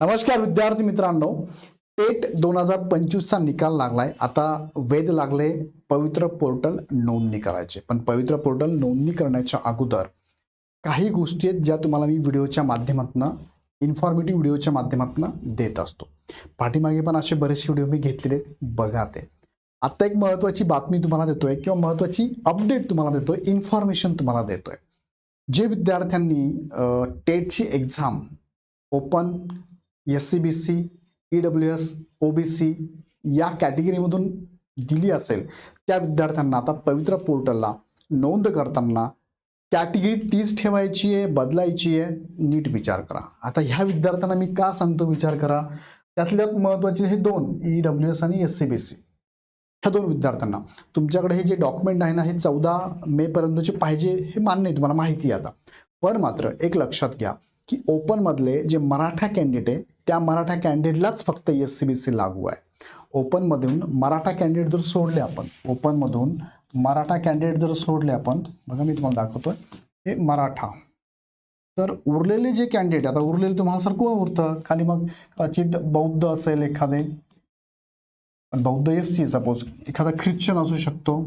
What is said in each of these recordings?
नमस्कार विद्यार्थी मित्रांनो. टेट दोन हजार पंचवीसचा निकाल लागलाय. आता वेद लागले पवित्र पोर्टल नोंदणी करायचे. पण पवित्र पोर्टल नोंदणी करण्याच्या अगोदर काही गोष्टी आहेत ज्या तुम्हाला मी व्हिडिओच्या माध्यमातून इन्फॉर्मेटिव्ह व्हिडिओच्या माध्यमातून देत असतो. पाठीमागे पण असे बरेचसे व्हिडिओ मी घेतलेले आहेत, बघा ते. आता एक महत्त्वाची बातमी तुम्हाला देतोय किंवा महत्त्वाची अपडेट तुम्हाला देतोय इन्फॉर्मेशन तुम्हाला देतोय. जे विद्यार्थ्यांनी टेटची exam open S C B C E W S O B C या कॅटेगरीमधून दिली असेल. त्या विद्यार्थ्यांना आता पवित्र पोर्टलला नोंद करताना कॅटेगरी तीच ठेवायची आहे बदलायची आहे नीट विचार करा. आता ह्या विद्यार्थ्यांना मी का सांगतो विचार करा? त्यातल्यात महत्त्वाचे हे दोन ई डब्ल्यू एस आणि एस सी बी सी ह्या दोन विद्यार्थ्यांना. तुमच्याकडे हे जे डॉक्युमेंट आहे ना हे चौदा मेपर्यंतचे पाहिजे हे मान्य आहे तुम्हाला माहिती आहे आता. पण मात्र एक लक्षात घ्या. की ओपनमधले जे मराठा कॅन्डिडेट आहे त्या मराठा कॅन्डिडेटलाच फक्त एस सी बी सी लागू आहे. ओपनमधून मराठा कॅन्डिडेट जर सोडले आपण ओपनमधून मराठा कॅन्डिडेट जर सोडले आपण बघा मी तुम्हाला दाखवतोय हे मराठा. तर उरलेले जे कॅन्डिडेट आता उरलेले तुम्हाला सर कोण उरतं? खाली मग कदाचित बौद्ध असेल एखादे. बौद्ध एस सी सपोज एखादा ख्रिश्चन असू शकतो.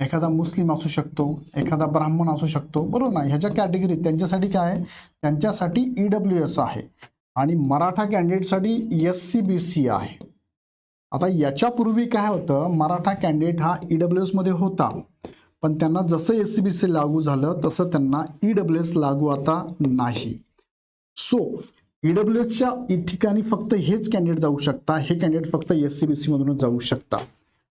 एखादा मुस्लिम असू शकतो एखादा ब्राह्मण असू शकतो बरोबर ना? ह्याच्या कॅटेगरीत त्यांच्यासाठी काय आहे? त्यांच्यासाठी ई डब्ल्यू एस आहे. आणि मराठा कॅन्डिडेटसाठी एस सी बी सी आहे. आता याच्यापूर्वी काय होतं? मराठा कॅन्डिडेट हा ई डब्ल्यू एसमध्ये होता. पण त्यांना जसं एस सी बी सी लागू झालं तसं त्यांना ई डब्ल्यू एस लागू आता नाही. सो ई डब्ल्यू एसच्या ठिकाणी फक्त हेच कॅन्डिडेट जाऊ शकता. हे कॅन्डिडेट फक्त एस सी बी सीमधूनच जाऊ शकता.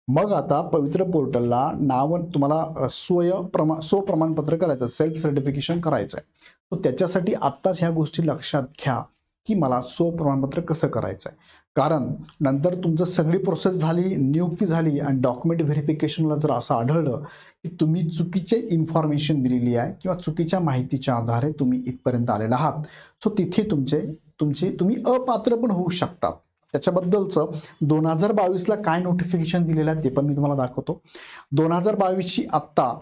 मग आता पवित्र पोर्टलला नाव तुम्हाला स्वय प्रमा स्व प्रमाणपत्र करायचं सेल्फ सर्टिफिकेशन करायचं आहे. तर त्याच्यासाठी आत्ताच ह्या गोष्टी लक्षात घ्या की मला स्व प्रमाणपत्र कसं करायचं आहे. कारण नंतर तुमचं सगळी प्रोसेस झाली नियुक्ती झाली आणि डॉक्युमेंट व्हेरिफिकेशनला जर असं आढळलं की तुम्ही चुकीचे इन्फॉर्मेशन दिलेली आहे किंवा चुकीच्या माहितीच्या आधारे तुम्ही इथपर्यंत आलेला आहात. सो तिथे तुमचे तुमचे तुम्ही अपात्र पण होऊ शकतात त्याच्याबद्दलचं दोन हजार बावीसला काय नोटिफिकेशन दिलेलं आहे ते पण मी तुम्हाला दाखवतो. दोन हजार बावीसची आत्ता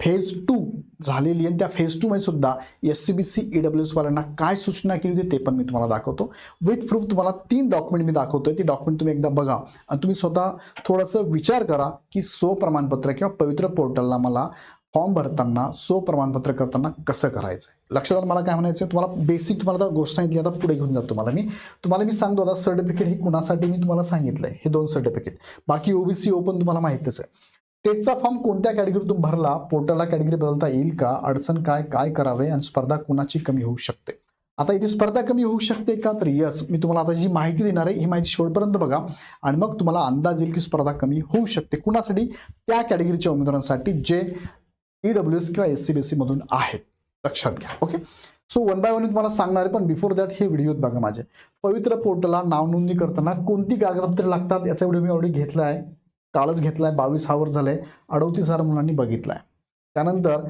फेज टू झालेली आहे. त्या फेज टूमध्ये सुद्धा S C B C E W एसवाल्यांना काय सूचना केली होती ते पण मी तुम्हाला दाखवतो. विथ प्रूफ तुम्हाला तीन डॉक्युमेंट मी दाखवतोय. ती डॉक्युमेंट तुम्ही एकदा बघा आणि तुम्ही स्वतः थोडंसं विचार करा की सो प्रमाणपत्र किंवा पवित्र पोर्टलला मला फॉर्म भरताना सो प्रमाणपत्र करताना कसं करायचं आहे लक्षात आलं मला काय म्हणायचं आहे तुम्हाला बेसिक तुम्हाला आता गोष्ट सांगितली आता पुढे घेऊन जातो तुम्हाला मी. तुम्हाला मी सांगतो आता सर्टिफिकेट हे कुणासाठी मी तुम्हाला सांगितलं आहे हे दोन सर्टिफिकेट बाकी ओबीसी ओपन तुम्हाला माहितीच आहे. टेटचा फॉर्म कोणत्या कॅटेगरीतून भरला पोर्टलला कॅटेगरी बदलता येईल का अडचण काय काय करावे आणि स्पर्धा कुणाची कमी होऊ शकते? आता इथे स्पर्धा कमी होऊ शकते का? तर यस मी तुम्हाला आता जी माहिती देणार आहे ही माहिती शेवटपर्यंत बघा. आणि मग तुम्हाला अंदाज येईल की स्पर्धा कमी होऊ शकते. कुणासाठी? त्या कॅटेगरीच्या उमेदवारांसाठी जे ई डब्ल्यू एस किंवा एस सी बी सी मधून आहेत. लक्षात घ्या okay so one by one तुम्हाला सांगणार आहे पण बिफोर दॅट हे व्हिडिओ बघा माझे. पवित्र पोर्टलला नाव नोंदणी करताना कोणती कागदपत्रे लागतात याचा व्हिडिओ मी ऑलरेडी घेतला आहे. कालच घेतला आहे बावीस हावर झालंय. अडोतीस हजार मुलांनी बघितलाय त्यानंतर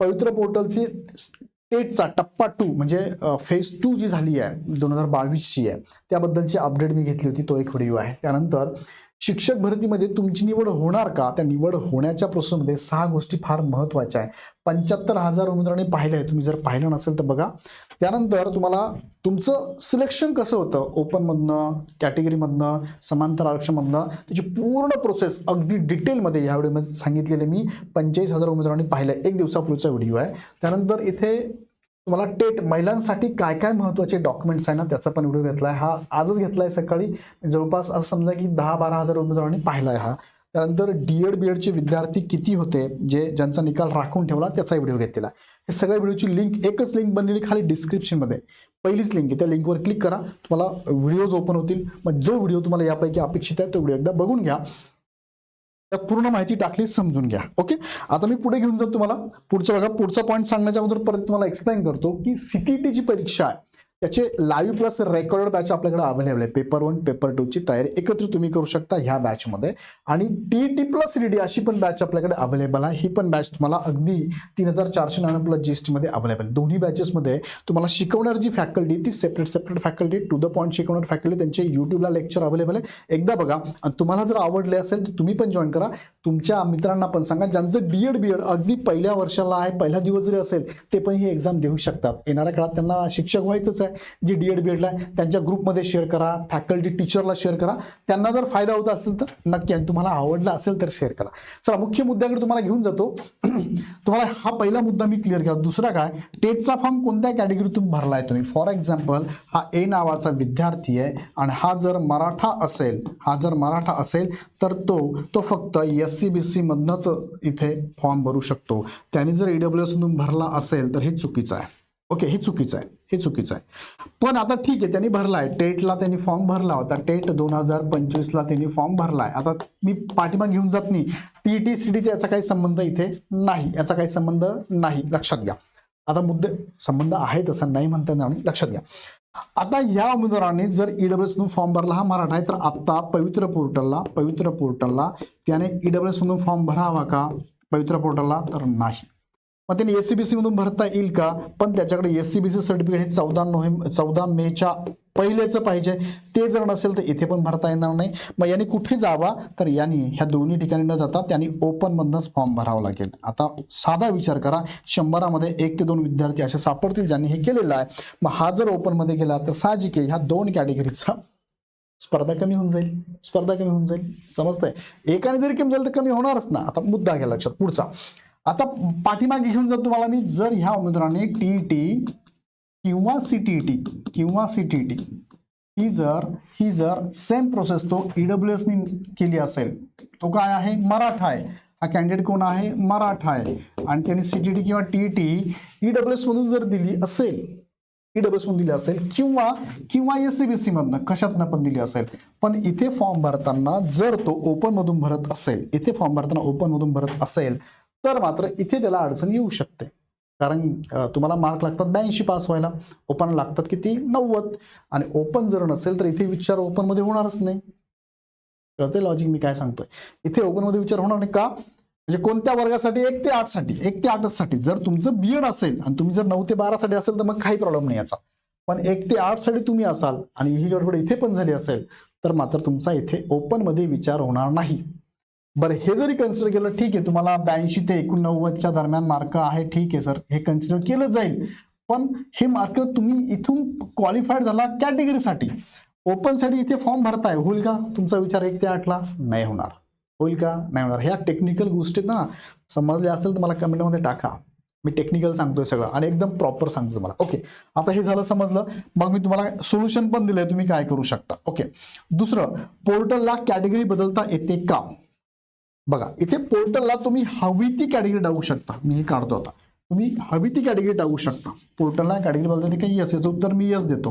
पवित्र पोर्टलची टेटचा टप्पा टू म्हणजे फेज टू जी झाली आहे दोन हजार बावीसची आहे त्याबद्दलची अपडेट मी घेतली होती तो एक व्हिडिओ आहे. त्यानंतर शिक्षक भरतीमध्ये तुमची निवड होणार का? त्या निवड होण्याच्या प्रोसेसमध्ये सहा गोष्टी फार महत्त्वाच्या आहे पंच्याहत्तर हजार उमेदवारांनी पाहिलं आहे. तुम्ही जर पाहिलं नसेल तर बघा. त्यानंतर तुम्हाला तुमचं सिलेक्शन कसं होतं? ओपनमधनं कॅटेगरीमधनं समांतर आरक्षणमधनं त्याची पूर्ण प्रोसेस अगदी डिटेलमध्ये या व्हिडिओमध्ये सांगितलेले मी. पंचेचाळीस हजार उमेदवारांनी पाहिलं आहे. एक दिवसापूर्वीचा व्हिडिओ आहे. त्यानंतर इथे तुम्हाला टेट महिलांसाठी काय काय महत्त्वाचे डॉक्युमेंट्स आहे ना त्याचा पण व्हिडिओ घेतला आहे हा आजच घेतला आहे सकाळी. जवळपास असं समजा की दहा बारा हजार उमेदवारांनी पाहिला आहे हा. त्यानंतर डी एड बी एडचे विद्यार्थी किती होते जे ज्यांचा निकाल राखून ठेवला त्याचाही व्हिडिओ घेतलेला हे सगळ्या व्हिडिओची लिंक एकच लिंक बनलेली खाली डिस्क्रिप्शनमध्ये पहिलीच लिंक आहे. त्या लिंकवर क्लिक करा. तुम्हाला व्हिडिओज ओपन होतील. मग जो व्हिडिओ तुम्हाला यापैकी अपेक्षित आहे तो व्हिडिओ एकदा बघून घ्या. त्यात पूर्ण माहिती टाकली समजून घ्या. ओके आता मी पुढे घेऊन जातो तुम्हाला. पुढचं बघा पुढचा पॉईंट सांगण्याच्या अगोदर परत तुम्हाला एक्सप्लेन करतो की सीटीटी जी परीक्षा आहे. त्याचे लाईव्ह प्लस रेकॉर्ड बॅच आपल्याकडे अवेलेबल आहे. पेपर वन पेपर टूची तयारी एकत्र तुम्ही करू शकता ह्या बॅचमध्ये आणि टी टी प्लस डी अशी पण बॅच आपल्याकडे अवेलेबल आहे. ही पण बॅच तुम्हाला अगदी तीन हजार चारशे नव्याण्णव प्लस जी एस टीमध्ये अवेलेबल दोन्ही बॅचेसमध्ये तुम्हाला शिकवणार जी फॅकल्टी ती separate separate faculty to the point शिकवणार फॅकल्टी त्यांचे यूट्यूबला लेक्चर अवेलेबल आहे. एकदा बघा आणि तुम्हाला जर आवडले असेल तर तुम्ही पण जॉईन करा. तुमच्या मित्रांना पण सांगा. ज्यांचं डी एड बी एड अगदी पहिल्या वर्षाला आहे पहिला दिवस जरी असेल ते पण ही एक्झाम देऊ शकतात. येणाऱ्या काळात त्यांना शिक्षक व्हायचंच आहे. आहे जे डी एड बी एडला आहे त्यांच्या ग्रुपमध्ये शेअर करा फॅकल्टी टीचरला शेअर करा. त्यांना जर फायदा होत असेल तर नक्की आणि तुम्हाला आवडला असेल तर शेअर करा. चला मुख्य मुद्द्याकडे तुम्हाला घेऊन जातो. तुम्हाला हा पहिला मुद्दा मी क्लिअर केला. दुसरा काय? टेटचा फॉर्म कोणत्या कॅटेगरीतून भरला आहे तुम्ही? फॉर एक्झाम्पल हा ए नावाचा विद्यार्थी आहे आणि हा जर मराठा असेल हा जर मराठा असेल तर तो तो फक्त एस सी बी सी मधनंच इथे फॉर्म भरू शकतो. त्याने जर ईडब्ल्यू एस मधून भरला असेल तर हे चुकीचं आहे. ओके हे चुकीचं आहे. हे चुकीचं आहे. पण आता ठीक आहे त्यांनी भरला आहे. टेटला त्यांनी फॉर्म भरला होता. टेट दोन हजार पंचवीसला त्यांनी फॉर्म भरला आहे. आता मी पाठिंबा घेऊन जात नाही. टी टी सी टीचा याचा काही संबंध इथे नाही. याचा काही संबंध नाही. लक्षात घ्या. आता मुद्दे संबंध आहे तसं नाही म्हणता येणार लक्षात घ्या. आता या उमेदवारांनी जर ईडब्ल्यूएस मधून फॉर्म भरला हा मराठा आहे तर आता पवित्र पोर्टलला पवित्र पोर्टलला त्याने ईडब्ल्यूएस मधून फॉर्म भरावा का? पवित्र पोर्टलला तर नाही. मग त्यांनी एस सी बी सी मधून भरता येईल का? पण त्याच्याकडे S C B C certificate हे चौदा नोव्हेंबर चौदा मेच्या पहिलेच पाहिजे. ते जर नसेल तर इथे पण भरता येणार नाही. मग यांनी कुठे जावा? तर यांनी ह्या दोन्ही ठिकाणी न जाता त्यांनी ओपनमधनच फॉर्म भरावा लागेल. आता साधा विचार करा. शंभरामध्ये एक ते दोन विद्यार्थी असे सापडतील ज्यांनी हे केलेलं आहे. मग हा जर ओपनमध्ये गेला तर साहजिक आहे. ह्या दोन कॅटेगरीचा स्पर्धा कमी होऊन जाईल. स्पर्धा कमी होऊन जाईल. समजतंय? एकाने जरी कमी झालं तर कमी होणारच ना. आता मुद्दा घ्या लक्षात. पुढचा. आता पाठीमागे घेऊन जर तुम्हाला मी जर ह्या उमेदवाराने टी टी किंवा सी टी टी किंवा सी टी टी ही जर ही जर सेम प्रोसेस तो ईडब्ल्यू एसनी केली असेल तो काय आहे? मराठा आहे. हा कॅन्डिडेट कोण आहे? मराठा आहे. आणि त्यांनी सी टी टी किंवा टी टी ईडब्ल्यू एसमधून जर दिली असेल ईडब्ल्यू एसमधून दिली असेल किंवा किंवा एस सी बी सीमधनं कशातनं पण दिली असेल पण इथे फॉर्म भरताना जर तो ओपनमधून भरत असेल इथे फॉर्म भरताना ओपनमधून भरत असेल तर मात्र इथे त्याला अडचण येऊ शकते. कारण तुम्हाला मार्क लागतात ब्याऐंशी पास व्हायला. ओपन लागतात किती? नव्वद. आणि ओपन जर नसेल तर इथे विचार ओपनमध्ये होणारच नाही. कळते लॉजिक मी काय सांगतोय? इथे ओपनमध्ये विचार होणार नाही का? म्हणजे कोणत्या वर्गासाठी? एक ते आठसाठी. एक ते आठच साठी. जर तुमचं बीएड असेल आणि तुम्ही जर नऊ ते बारासाठी असेल तर मग काही प्रॉब्लेम नाही याचा. पण एक ते आठसाठी तुम्ही असाल आणि ही गडबड इथे पण झाली असेल तर मात्र तुमचा इथे ओपनमध्ये विचार होणार नाही. बरं हे जरी कन्सिडर केलं ठीक आहे तुम्हाला ब्याऐंशी ते एकोणनव्वदच्या दरम्यान मार्क आहे ठीक आहे सर हे कन्सिडर केलं जाईल. पण हे मार्क तुम्ही इथून क्वालिफाईड झाला कॅटेगरीसाठी ओपनसाठी इथे फॉर्म भरताय. होईल का? तुमचा विचार एक ते आठला? नाही होणार. होईल का? नाही होणार. ह्या टेक्निकल गोष्टीत ना समजल्या असेल तर मला कमेंटमध्ये टाका. मी टेक्निकल सांगतोय सगळं आणि एकदम प्रॉपर सांगतो तुम्हाला. ओके आता हे झालं समजलं. मग मी तुम्हाला सोल्युशन पण दिलंय. तुम्ही काय करू शकता. ओके दुसरं पोर्टलला कॅटेगरी बदलता येते का? बघा इथे पोर्टलला तुम्ही हवी ती कॅटेगरी टाकू शकता. मी हे काढतो आता. तुम्ही हवी ती कॅटेगरी टाकू शकता. पोर्टलला कॅटेगरी बघता की यस याचं उत्तर मी यस देतो.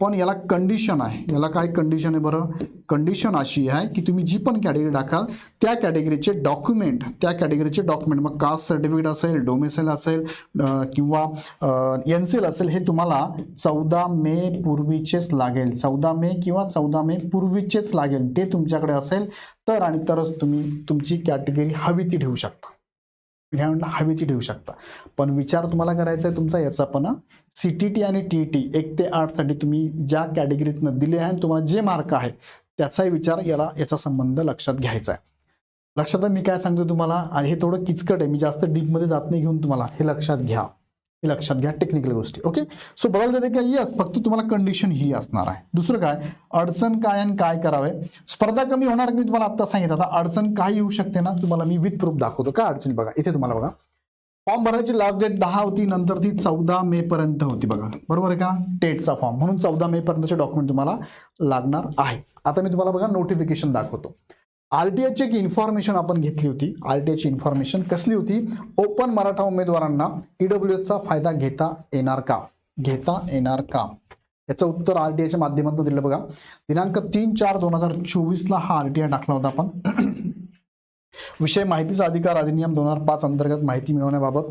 पण याला कंडिशन आहे. याला काय कंडिशन आहे बरं? कंडिशन अशी आहे की तुम्ही जी पण कॅटेगरी टाकाल त्या कॅटेगरीचे डॉक्युमेंट त्या कॅटेगरीचे डॉक्युमेंट मग कास्ट सर्टिफिकेट असेल डोमेसेल असेल किंवा एन सी एल असेल हे तुम्हाला चौदा मे पूर्वीचेच लागेल. चौदा मे किंवा चौदा मे पूर्वीचेच लागेल. ते तुमच्याकडे असेल तर आणि तरच तुम्ही तुमची कॅटेगरी हवी ती ठेवू शकता. घ्या हवी ती ठेवू शकता. पण विचार तुम्हाला करायचा आहे तुमचा याचा पण सी टी टी आणि टी टी एक ते आठसाठी तुम्ही ज्या कॅटेगरीतनं दिले आहे आणि तुम्हाला जे मार्क आहे त्याचाही विचार याला याचा संबंध लक्षात घ्यायचा आहे लक्षात मी काय सांगतो तुम्हाला आणि हे थोडं किचकट आहे. मी जास्त डीपमध्ये जात नाही घेऊन तुम्हाला हे लक्षात घ्या. हे लक्षात घ्या टेक्निकल गोष्टी ओके सो बघायला देते का यस फक्त तुम्हाला कंडिशन ही असणार आहे. दुसरं काय? अडचण काय आणि काय करावे? स्पर्धा कमी होणार मी तुम्हाला आता सांगितलं आता अडचण काय येऊ शकते ना तुम्हाला मी विथ प्रूफ दाखवतो. काय अडचण बघा? इथे तुम्हाला बघा. फॉर्म भरायची लास्ट डेट दहा होती नंतर ती चौदा मे पर्यंत होती बघा. बरोबर आहे का? टेटचा फॉर्म म्हणून चौदा मे पर्यंतचे डॉक्युमेंट तुम्हाला लागणार आहे. आता मी तुम्हाला बघा नोटिफिकेशन दाखवतो. आरटीआयची एक इन्फॉर्मेशन आपण घेतली होती. आरटीआयची इन्फॉर्मेशन कसली होती? ओपन मराठा उमेदवारांना ईडब्ल्यू चा फायदा घेता येणार का? घेता येणार का? याचं उत्तर आरटीआयच्या माध्यमातून दिलं बघा. दिनांक तीन चार दोन हजार चोवीसला हा आरटीआय टाकला होता आपण. विषय माहितीचा अधिकार अधिनियम दोन हजार पाच अंतर्गत माहिती मिळवण्याबाबत.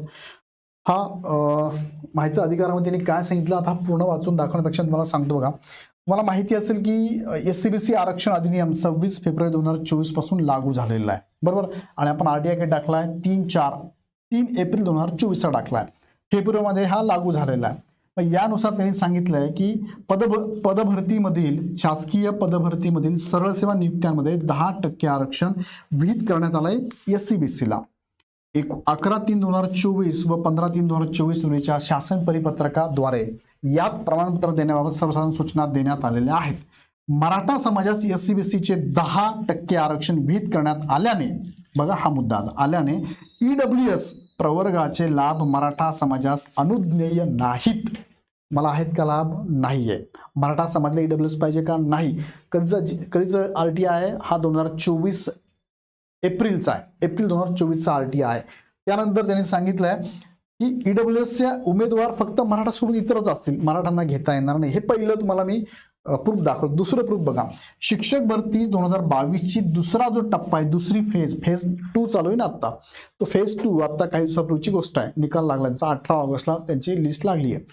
हा अं, माहितीचा अधिकारामध्ये त्यांनी काय सांगितलं? आता पूर्ण वाचून दाखवण्यापेक्षा तुम्हाला सांगतो बघा. तुम्हाला माहिती असेल की एस सी बी सी आरक्षण अधिनियम सव्वीस फेब्रुवारी दोन हजार चोवीसपासून लागू झालेला आहे. बरोबर? आणि आपण आर टी आय टाकला आहे तीन चार तीन एप्रिल दोन हजार चोवीसचा टाकला आहे फेब्रुवारीमध्ये हा लागू झालेला आहे. मग यानुसार त्यांनी सांगितलं आहे की पदभ पदभरतीमधील शासकीय पदभरतीमधील सरळ सेवा नियुक्त्यांमध्ये दहा टक्के आरक्षण विहित करण्यात आलंय एस सी बी सीला एक अकरा तीन दोन हजार चोवीस व पंधरा तीन दोन हजार चोवीस रोजीच्या शासन परिपत्रकाद्वारे यात प्रमाणपत्र देण्याबाबत सर्वसाधारण सूचना देण्यात आलेल्या आहेत. मराठा समाजास एस सी बी सीचे दहा टक्के आरक्षण विहित करण्यात आल्याने बघा हा मुद्दा आल्याने ई डब्ल्यू एस प्रवर्गाचे लाभ मराठा समाजास अनुज्ञेय नाहीत. मला आहेत का लाभ? नाही आहे मराठा समाजला ई डब्ल्यू एस पाहिजे का? नाही. कधीचा कधीचं आर टी आय हा दोन हजार चोवीस एप्रिलचा आहे. एप्रिल दोन हजार चोवीसचा आर टी आय त्यानंतर त्यांनी सांगितलं आहे की ईडब्ल्यू एसचे उमेदवार फक्त मराठा सोडून इतरच असतील. मराठांना घेता येणार नाही. हे पहिलं तुम्हाला मी प्रूफ दाखवतो. दुसरं प्रूफ बघा. शिक्षक भरती दोन हजार बावीसची दुसरा जो टप्पा आहे दुसरी फेज फेज टू चालू आहे ना आत्ता. तो फेज टू आत्ता काही दिवसापूर्वीची गोष्ट आहे. निकाल लागला त्यांचा अठरा ऑगस्टला त्यांची लिस्ट लागली आहे.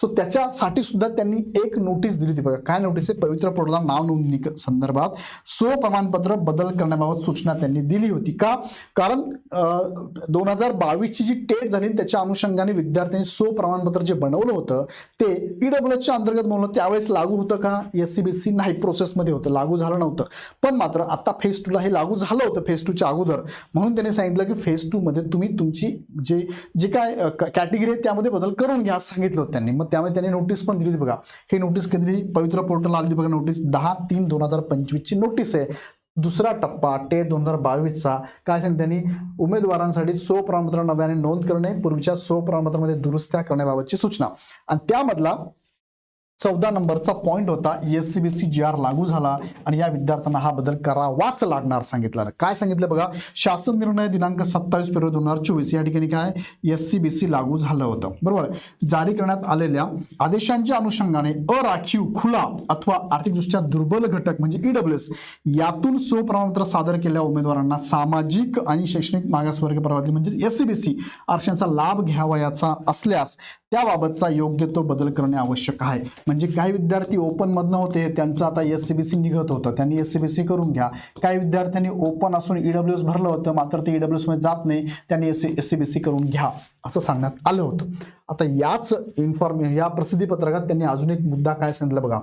सो त्याच्यासाठी सुद्धा त्यांनी एक नोटीस दिली होती बघा. काय नोटीस आहे? पवित्र पोर्टला नाव नोंदणी संदर्भात स्व प्रमाणपत्र बदल करण्याबाबत सूचना त्यांनी दिली होती. का? कारण दोन हजार बावीसची जी टेट झाली त्याच्या अनुषंगाने विद्यार्थ्यांनी सो प्रमाणपत्र जे बनवलं होतं ते ईडब्ल्यूएसच्या अंतर्गत बनवलं. त्यावेळेस लागू होतं का? एस सी बी सी नाही प्रोसेसमध्ये होतं. लागू झालं नव्हतं. पण मात्र आता फेज टूला हे लागू झालं होतं फेज टूच्या अगोदर. म्हणून त्यांनी सांगितलं की फेज टूमध्ये तुम्ही तुमची जे जे काय कॅटेगरी आहे त्यामध्ये बदल करून घ्या सांगितलं होतं त्यांनी. मग त्यामुळे त्यांनी नोटीस पण दिली होती बघा. हे नोटीस कधी पवित्र पोर्टल आली होती बघा नोटीस दहा तीन दोन हजार पंचवीसची नोटीस आहे. दुसरा टप्पा टेट दोन हजार बावीसचा काय सांगितलं त्यांनी? उमेदवारांसाठी सो प्रमाणपत्र नव्याने नोंद करणे पूर्वीच्या स्व प्रमाणपत्रामध्ये दुरुस्त्या करण्याबाबतची सूचना. आणि त्यामधला चौदा नंबरचा पॉईंट होता. S C B C G R लागू झाला आणि या विद्यार्थ्यांना हा बदल करावाच लागणार सांगितलं. काय सांगितलं बघा? शासन निर्णय दिनांक सत्तावीस फेब्रुवारी दोन हजार चोवीस. या ठिकाणी काय? एस सी बी सी लागू झालं होतं. बरोबर? जारी करण्यात आलेल्या आदेशांच्या अनुषंगाने अराखीव खुला अथवा आर्थिकदृष्ट्या दुर्बल घटक म्हणजे ईडब्ल्यू एस यातून स्वप्रमाणपत्र सादर केलेल्या उमेदवारांना सामाजिक आणि शैक्षणिक मागासवर्ग प्रवर्ती म्हणजे एस सी बी सी आरक्षणाचा लाभ घ्यावयाचा असल्यास त्याबाबतचा योग्य तो बदल करणे आवश्यक आहे. म्हणजे काही विद्यार्थी ओपनमधनं होते त्यांचं आता एस सी बी सी निघत होतं. त्यांनी एस सी बी सी करून घ्या. काही विद्यार्थ्यांनी ओपन असून ईडब्ल्यू एस भरलं होतं मात्र ते ईडब्ल्यू एस जात नाही. त्यांनी S S C B C करून घ्या. असं सांगण्यात आलं होतं. आता याच इन्फॉर्मे या प्रसिद्धी पत्रकात त्यांनी अजून एक मुद्दा काय सांगितलं बघा.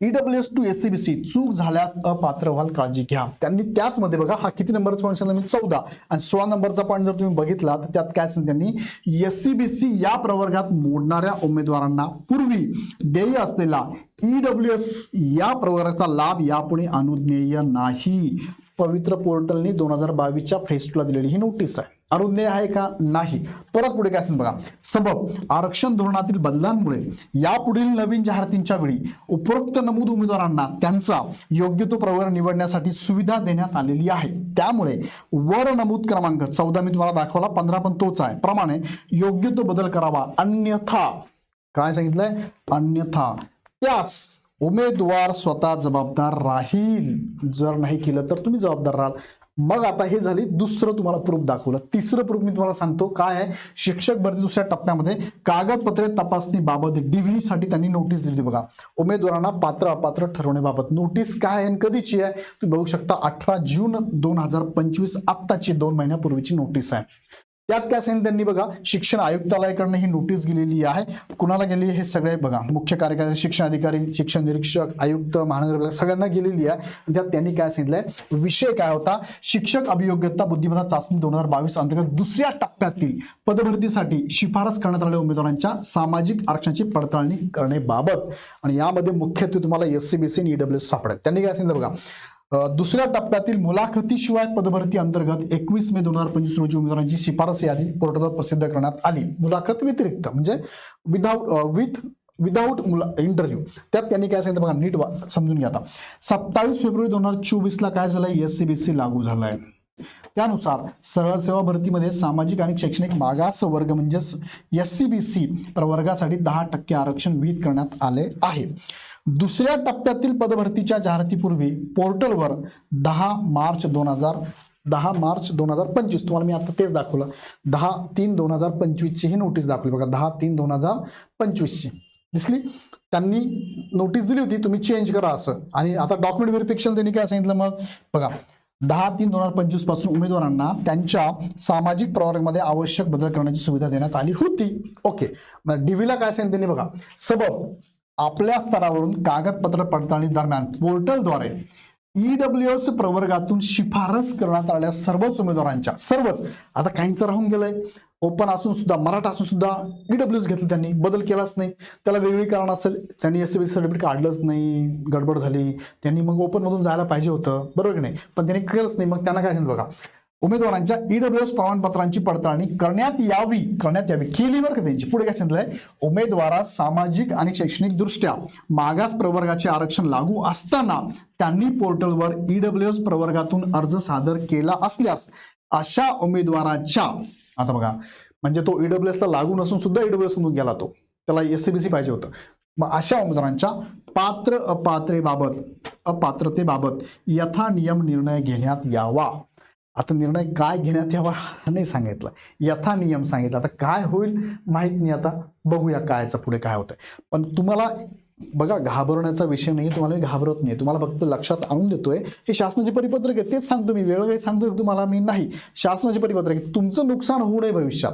E W S to S C B C चूक झाल्यास अपात्र व्हाल काळजी घ्या. त्यांनी त्याचमध्ये बघा हा किती नंबरचा पॉईंट सांगितला? मी चौदा. आणि सोळा नंबरचा पॉईंट जर तुम्ही बघितला तर त्यात काय सांगितलं त्यांनी? एस सी बी सी या प्रवर्गात मोडणाऱ्या उमेदवारांना पूर्वी देय असलेला ईडब्ल्यू एस या प्रवर्गाचा लाभ यापुढे अनुज्ञेय नाही. पवित्र पोर्टलनी दोन हजार बावीसच्या फेस्टला दिलेली ही नोटीस आहे. अनुज्ञेय आहे का? नाही. परत पुढे काय असेल बघा. सबब आरक्षण धोरणातील बदलांमुळे यापुढील नवीन जाहिरातींच्या वेळी उपरोक्त नमूद उमेदवारांना त्यांचा योग्य तो प्रवर निवडण्यासाठी सुविधा देण्यात आलेली आहे. त्यामुळे वर नमूद क्रमांक चौदा मी तुम्हाला दाखवला पंधरा पण तोच आहे. प्रमाणे योग्य तो बदल करावा. अन्यथा काय सांगितलंय? अन्यथा. त्यास उमेदवार स्वतः जबाबदार राहील. जर नाही केलं तर तुम्ही जबाबदार राहाल. मग आता हे झाली दुसरं तुम्हाला प्रूफ दाखवलं. तिसरं प्रूफ मी तुम्हाला सांगतो काय आहे? शिक्षक भरती दुसऱ्या टप्प्यामध्ये. कागदपत्रे तपासणी बाबत डीव्ही साठी त्यांनी नोटीस दिली बघा. उमेदवारांना पात्र अपात्र ठरवण्याबाबत नोटीस काय आहे आणि कधीची आहे? तुम्ही बघू शकता अठरा जून दोन हजार पंचवीस आत्ताची दोन महिन्यापूर्वीची नोटीस आहे. त्यात काय सांगितलं त्यांनी बघा शिक्षण आयुक्तालयाकडनं ही नोटीस गेलेली आहे. कुणाला गेली हे सगळे बघा. मुख्य कार्यकारी शिक्षण अधिकारी शिक्षण निरीक्षक आयुक्त महानगरपालिका सगळ्यांना गेलेली आहे. त्यात त्यांनी काय सांगितलंय? विषय काय होता? शिक्षक अभियोग्यता बुद्धिमत्ता चाचणी दोन हजार बावीस अंतर्गत दुसऱ्या टप्प्यातील पदभरतीसाठी शिफारस करण्यात आलेल्या उमेदवारांच्या सामाजिक आरक्षणाची पडताळणी करण्याबाबत. आणि यामध्ये मुख्यत्वे तुम्हाला एस सी बी सी आणि ईडब्ल्यू सापडेल. त्यांनी काय सांगितलं बघा? दुसऱ्या टप्प्यातील मुलाखतीशिवाय पदभरती अंतर्गत एकवीस मे दोन हजार पंचवीस रोजी उमेदवारांची शिफारस यादी पोर्टलवर प्रसिद्ध करण्यात आली. मुलाखत व्यतिरिक्त म्हणजे विदाऊट विथ विदाऊट मुला इंटरव्ह्यू त्यात त्यांनी काय सांगितलं बघा नीट वा- समजून घ्या आता. सत्तावीस फेब्रुवारी दोन हजार चोवीसला काय झालंय? एस सी बी सी लागू झालाय. त्यानुसार सरळ सेवा भरतीमध्ये सामाजिक आणि शैक्षणिक मागास वर्ग म्हणजेच एस सी बी सी प्रवर्गासाठी दहा टक्के आरक्षण विहित करण्यात आले आहे. दुसऱ्या टप्प्यातील पदभरतीच्या जाहिरातीपूर्वी पोर्टलवर दहा मार्च दोन हजार दहा मार्च दोन हजार पंचवीस. तुम्हाला मी आता तेच दाखवलं. दहा तीन दोन हजार पंचवीसची ही नोटीस दाखवली बघा. दहा तीन दोन हजार पंचवीसची. दिसली? त्यांनी नोटीस दिली होती तुम्ही चेंज करा असं. आणि आता डॉक्युमेंट व्हेरिफिकेशन त्यांनी काय सांगितलं मग? बघा दहा तीन दोन हजार पंचवीसपासून उमेदवारांना त्यांच्या सामाजिक प्रवर्गामध्ये आवश्यक बदल करण्याची सुविधा देण्यात आली होती. ओके डीव्हीला काय सांगितलं त्यांनी बघा? सबब. आपल्या स्तरावरून कागदपत्र पडताळणी दरम्यान पोर्टलद्वारे ईडब्ल्यू एस प्रवर्गातून शिफारस करण्यात आलेल्या सर्वच उमेदवारांच्या सर्वच. आता काहींचं राहून गेलंय. ओपन असून सुद्धा मराठा असून सुद्धा ईडब्ल्यूएस घेतलं त्यांनी बदल केलाच नाही. त्याला वेगळी कारण असेल त्यांनी एस सी बी सर्टिफिकेट काढलंच नाही गडबड झाली. त्यांनी मग ओपनमधून जायला पाहिजे होतं. बरोबर की नाही? पण त्यांनी केलंच नाही. मग त्यांना काय सांगितलं बघा? उमेदवारांच्या ईडब्ल्यूएस प्रमाणपत्रांची पडताळणी करण्यात यावी करण्यात यावी. केली बरं का त्यांची? पुढे काय सांगितलंय? उमेदवारास सामाजिक आणि शैक्षणिक दृष्ट्या मागास प्रवर्गाचे आरक्षण लागू असताना त्यांनी पोर्टलवर ईडब्ल्यूएस प्रवर्गातून अर्ज सादर केला असल्यास अशा उमेदवाराच्या आता बघा म्हणजे तो ईडब्ल्यूएस ला लागू नसून सुद्धा ईडब्ल्यूएस मधून गेला तो. त्याला एससीबीसी पाहिजे होतं. मग अशा उमेदवारांच्या पात्र अपात्रेबाबत अपात्रतेबाबत यथा नियम निर्णय घेण्यात यावा. आता निर्णय काय घेण्यात यावा हा नाही सांगितलं. यथा नियम सांगितलं. आता काय होईल माहीत नाही आता. बघूया कायचं पुढे काय होतं पण तुम्हाला बघा घाबरण्याचा विषय नाही तुम्हाला मी घाबरत नाही. तुम्हाला फक्त लक्षात आणून देतोय. हे शासनाचे परिपत्रक आहे तेच सांगतो मी. वेळोवेळी सांगतो तुम्हाला मी नाही. शासनाचे परिपत्रक आहे. तुमचं नुकसान होऊ नये भविष्यात.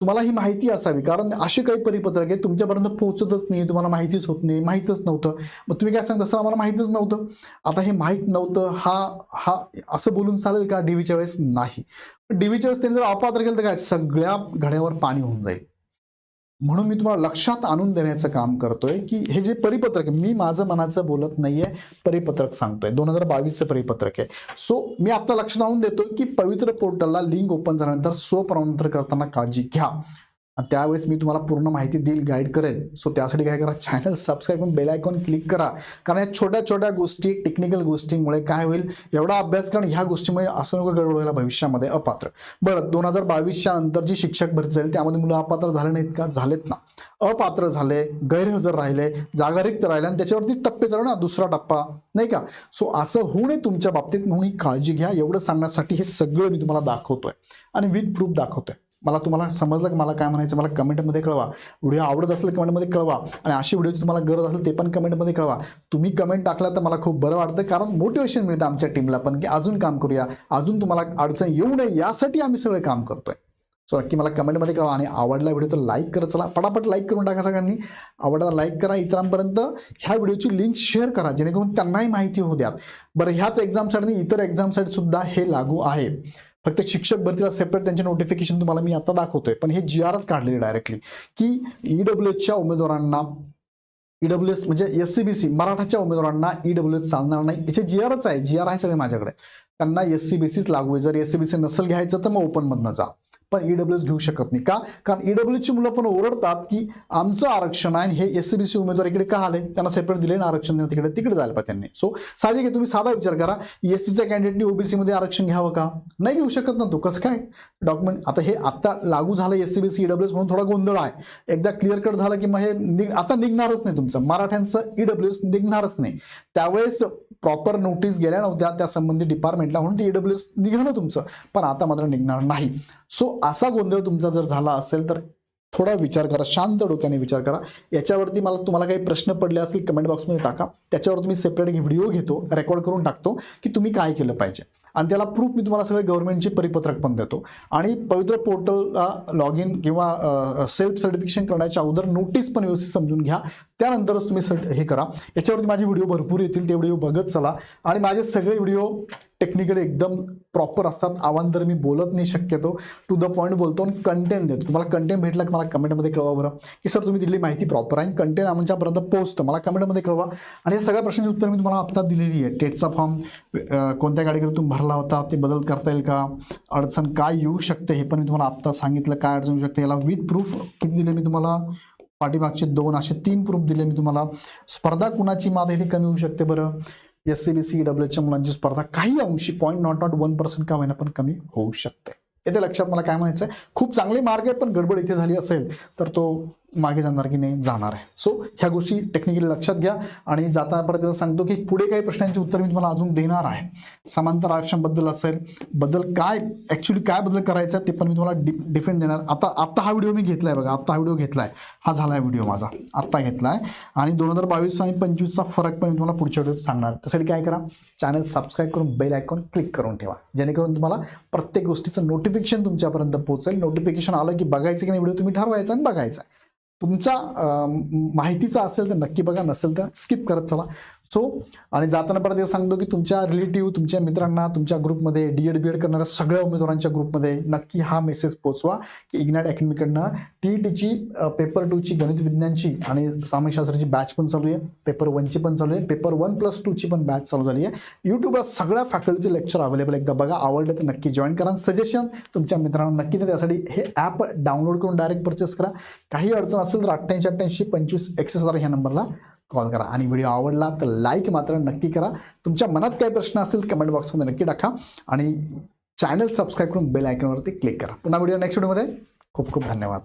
तुम्हाला ही माहिती असावी. कारण असे काही परिपत्रक आहे तुमच्यापर्यंत पोहोचतच नाही तुम्हाला माहितीच होत नाही माहीतच नव्हतं. मग तुम्ही काय सांगता सर आम्हाला माहीतच नव्हतं. आता हे माहीत नव्हतं हा हा असं बोलून चालेल का? डीव्हीच्या वेळेस नाही. डीव्हीच्या वेळेस त्यांनी जर अपात्र केलं तर काय? सगळ्या घड्यावर पाणी होऊन जाईल. म्हणून मी तुम्हाला लक्षात आणून देण्याचं काम करतोय की हे जे परिपत्रक आहे मी माझं मनाचं बोलत नाहीये परिपत्रक सांगतोय. दोन हजार बावीसचं परिपत्रक आहे. सो मी आता लक्षात आणून देतोय की पवित्र पोर्टलला लिंक ओपन झाल्यानंतर स्वप्रमाणपत्र करताना काळजी घ्या. त्यावेळेस मी तुम्हाला पूर्ण माहिती देईल गाईड करेल. सो त्यासाठी काय करा चॅनल सबस्क्राईब करून बेल आयकॉन क्लिक करा. कारण या छोट्या छोट्या गोष्टी टेक्निकल गोष्टींमुळे काय होईल एवढा अभ्यास कारण ह्या गोष्टीमुळे असं नको गडबड व्हायला भविष्यामध्ये अपात्र. बरं दोन हजार बावीसच्या नंतर जी शिक्षक भरती झाली त्यामध्ये मुलं अपात्र झाले नाहीत का? झालेत ना. अपात्र झाले गैरहजर राहिले जागारिक्त राहिले आणि त्याच्यावरती टप्पे झाले ना दुसरा टप्पा नाही का? सो असं होऊ नये तुमच्या बाबतीत म्हणून ही काळजी घ्या. एवढं सांगण्यासाठी हे सगळं मी तुम्हाला दाखवतोय. आणि विथ प्रूफ दाखवतोय. मला तुम्हाला समजलं की मला काय म्हणायचं मला कमेंटमध्ये कळवा. व्हिडिओ आवडत असेल कमेंटमध्ये कळवा. आणि अशी व्हिडिओची तुम्हाला गरज असेल ते पण कमेंटमध्ये कळवा. तुम्ही कमेंट टाकला तर मला खूप बरं वाटतं कारण मोटिवेशन मिळतं आमच्या टीमला पण की अजून काम करूया अजून तुम्हाला अडचण येऊ नये यासाठी आम्ही सगळं काम करतोय. सो नक्की मला कमेंटमध्ये कळवा. आणि आवडला व्हिडिओ तर लाईक करत चला. पटापट लाईक करून टाका सगळ्यांनी. आवडला लाईक करा इतरांपर्यंत. ह्या व्हिडिओची लिंक शेअर करा जेणेकरून त्यांनाही माहिती होऊ द्यात. बरं ह्याच एक्झामसाठी इतर एक्झामसाठी सुद्धा हे लागू आहे. फक्त शिक्षक भरतीला सेपरेट त्यांचे नोटिफिकेशन तुम्हाला मी आता दाखवतोय. पण हे जी आरच काढलेले डायरेक्टली की ईडब्ल्यू एसच्या उमेदवारांना ईडब्ल्यू एस म्हणजे एस सी बी सी मराठाच्या उमेदवारांना ईडब्ल्यू एस चालणार नाही. याचे जी आरच आहे जी आर आहे सगळे माझ्याकडे. त्यांना एस सी बी सीच लागू आहे. जर एस सी बी सी नसेल घ्यायचं तर मग ओपनमधनं जा. पण डब्ल्यू एस घेऊ शकत नाही. का? कारण ई डब्ल्यूची मुलं पण ओरडतात की आमचं आरक्षण आहे आणि हे एस सी बी सी उमेदवार इकडे का आले? त्यांना सेपरेट दिले ना आरक्षण देणं तिकडे तिकडे जायला पाहिजे त्यांनी. सो साहजिक आहे तुम्ही साधा विचार करा. एस सीच्या कॅन्डिडेटनी ओबीसीमध्ये आरक्षण घ्यावं का? नाही घेऊ शकत ना तो. कसं काय? डॉक्युमेंट आता हे आता लागू झालं S C B C E W म्हणून थोडा गोंधळ आहे. एकदा क्लिअर कट झालं की मग हे निघ आता निघणारच नाही तुमचं. मराठ्यांचं ईडब्ल्यू एस निघणारच नाही. त्यावेळेस प्रॉपर नोटीस गेल्या नव्हत्या त्या संबंधित डिपार्टमेंटला म्हणून ते ईडब्ल्यू एस निघालं तुमचं. पण आता मात्र निघणार नाही. सो असा गोंधळ तुमचा जर झाला असेल तर थोडा विचार करा. शांत डोक्याने विचार करा. याच्यावरती मला तुम्हाला काही प्रश्न पडले असतील कमेंट बॉक्समध्ये टाका. त्याच्यावर तुम्ही सेपरेट व्हिडिओ घेतो रेकॉर्ड करून टाकतो की तुम्ही काय केलं पाहिजे. आणि त्याला प्रूफ मी तुम्हाला सगळे गव्हर्नमेंटचे परिपत्रक पण देतो. आणि पवित्र पोर्टलला लॉग इन किंवा सेल्फ सर्टिफिकेशन करण्याच्या अगोदर नोटीस पण व्यवस्थित समजून घ्या. त्यानंतरच तुम्ही सर्ट हे करा. याच्यावरती माझे व्हिडिओ भरपूर येतील ते व्हिडिओ बघत चला. आणि माझे सगळे व्हिडिओ टेक्निकली एकदम प्रॉपर असतात. आव्हान तर मी बोलत नाही शक्यतो. टू द पॉईंट बोलतो आणि कंटेंट देतो. तुम्हाला कंटेंट भेटला की मला कमेंटमध्ये कळवा बरं. की सर तुम्ही दिलेली माहिती प्रॉपर आहे कंटेंट आमच्यापर्यंत पोहोचतो. मला कमेंटमध्ये कळवा. आणि या सगळ्या प्रश्नांची उत्तर मी तुम्हाला आत्ता दिलेली आहे टेटचा फॉर्म कोणत्या गाडीकडे भरला होता? ते बदल करता येईल का? अडचण काय येऊ शकते? हे पण मी तुम्हाला आत्ता सांगितलं. काय अडचण येऊ शकते? याला विथ प्रूफ किती दिले मी तुम्हाला? पाठीमागचे दोन असे तीन प्रूफ दिले मी तुम्हाला. स्पर्धा कुणाची मात इथे कमी होऊ शकते बरं? एस सी बी सी डब्ल्यूच्या मुलांची स्पर्धा काही अंशी point not not one percent का होईना पण कमी होऊ शकते. येथे लक्षात मला काय म्हणायचं आहे खूप चांगले मार्ग आहे पण गडबड इथे झाली असेल तर तो मागे जाणार की नाही जाणार आहे. सो ह्या गोष्टी टेक्निकली लक्षात घ्या आणि जाता परत सांगतो की पुढे काही प्रश्नांची उत्तर मी तुम्हाला अजून देणार आहे. समांतर आरक्षणबद्दल असेल बद्दल काय ॲक्च्युली काय बदल करायचा आहे ते पण मी तुम्हाला डि डिफेंड देणार. आता आत्ता हा व्हिडिओ मी घेतलाय बघा आत्ता हा व्हिडिओ घेतला आहे हा झाला आहे व्हिडिओ माझा. आत्ता घेतला आहे आणि दोन हजार बावीस आणि पंचवीसचा फरक पण मी तुम्हाला पुढच्या व्हिडिओत सांगणार त्यासाठी काय करा चॅनल सबस्क्राईब करून बेल आयकॉन क्लिक करून ठेवा. जेणेकरून तुम्हाला प्रत्येक गोष्टीचं नोटिफिकेशन तुमच्यापर्यंत पोहोचेल. नोटिफिकेशन आलं की बघायचं की नाही व्हिडिओ तुम्ही ठरवायचा आणि बघायचा तुमचा माहितीचा असेल तर नक्की बघा नसेल तर स्किप करत चला. सो आणि जाताना परत एक सांगतो की तुमच्या रिलेटिव्ह तुमच्या मित्रांना तुमच्या ग्रुपमध्ये डी एड बी एड करणाऱ्या सगळ्या उमेदवारांच्या ग्रुपमध्ये नक्की हा मेसेज पोचवा की इग्नॅट अकॅडमीकडनं टी टीची पेपर टूची गणित विज्ञानची आणि सामाजिकशास्त्राची बॅच पण चालू आहे. पेपर वनची पण चालू आहे. पेपर वन प्लस टूची पण बॅच चालू झाली आहे. यूट्यूबला सगळ्या फॅकल्टीचे लेक्चर अवेलेबल एकदा बघा आवडलं तर नक्की जॉईन करा. सजेशन तुमच्या मित्रांना नक्की द्या. त्यासाठी हे ॲप डाउनलोड करून डायरेक्ट परचेस करा. काही अडचण असेल तर अठ्ठ्याऐंशी अठ्ठ्याऐंशी पंचवीस एकशे सतरा ह्या नंबरला कॉल करा. आणि व्हिडिओ आवडला तर लाईक मात्र नक्की करा. तुमच्या मनात काही प्रश्न असेल कमेंट बॉक्समध्ये नक्की टाका. आणि चॅनल सबस्क्राईब करून बेल आयकॉनवरती क्लिक करा. पुन्हा व्हिडिओ नेक्स्ट व्हिडिओमध्ये खूप खूप धन्यवाद.